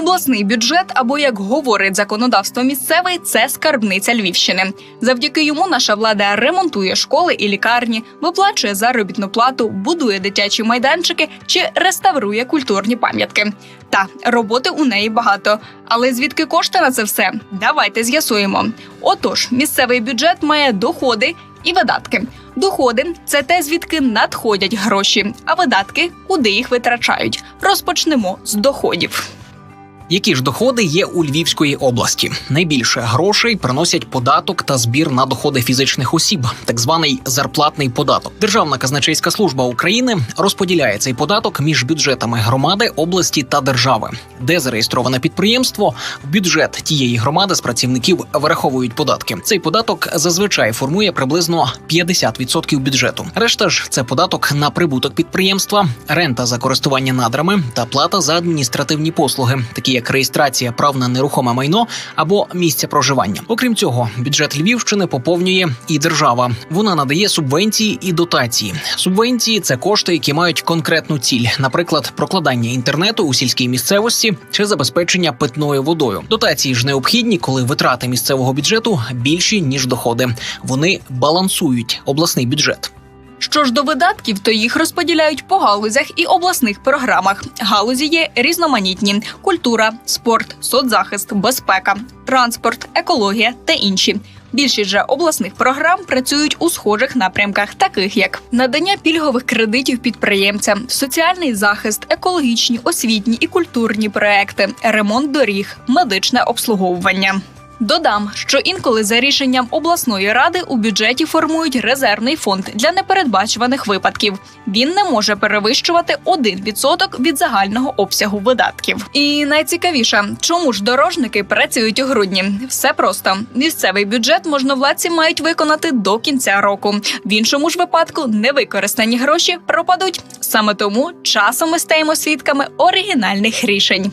Обласний бюджет, або як говорить законодавство місцеве, це скарбниця Львівщини. Завдяки йому наша влада ремонтує школи і лікарні, виплачує заробітну плату, будує дитячі майданчики чи реставрує культурні пам'ятки. Та роботи у неї багато. Але звідки кошти на це все? Давайте з'ясуємо. Отож, місцевий бюджет має доходи і видатки. Доходи це те, звідки надходять гроші, а видатки куди їх витрачають. Розпочнемо з доходів. Які ж доходи є у Львівської області? Найбільше грошей приносять податок та збір на доходи фізичних осіб, так званий зарплатний податок. Державна казначейська служба України розподіляє цей податок між бюджетами громади, області та держави. Де зареєстроване підприємство, в бюджет тієї громади з працівників вираховують податки. Цей податок зазвичай формує приблизно 50% бюджету. Решта ж це податок на прибуток підприємства, рента за користування надрами та плата за адміністративні послуги, такі як реєстрація прав на нерухоме майно або місця проживання. Окрім цього, бюджет Львівщини поповнює і держава. Вона надає субвенції і дотації. Субвенції це кошти, які мають конкретну ціль, наприклад, прокладання інтернету у сільській місцевості чи забезпечення питною водою. Дотації ж необхідні, коли витрати місцевого бюджету більші ніж доходи. Вони балансують обласний бюджет. Що ж до видатків, то їх розподіляють по галузях і обласних програмах. Галузі є різноманітні: культура, спорт, соцзахист, безпека, транспорт, екологія та інші. Більшість же обласних програм працюють у схожих напрямках, таких як надання пільгових кредитів підприємцям, соціальний захист, екологічні, освітні і культурні проекти, ремонт доріг, медичне обслуговування. Додам, що інколи за рішенням обласної ради у бюджеті формують резервний фонд для непередбачуваних випадків. Він не може перевищувати 1% від загального обсягу видатків. І найцікавіше, чому ж дорожники працюють у грудні? Все просто місцевий бюджет можновладці мають виконати до кінця року. В іншому ж випадку невикористані гроші пропадуть. Саме тому часом ми стаємо свідками оригінальних рішень.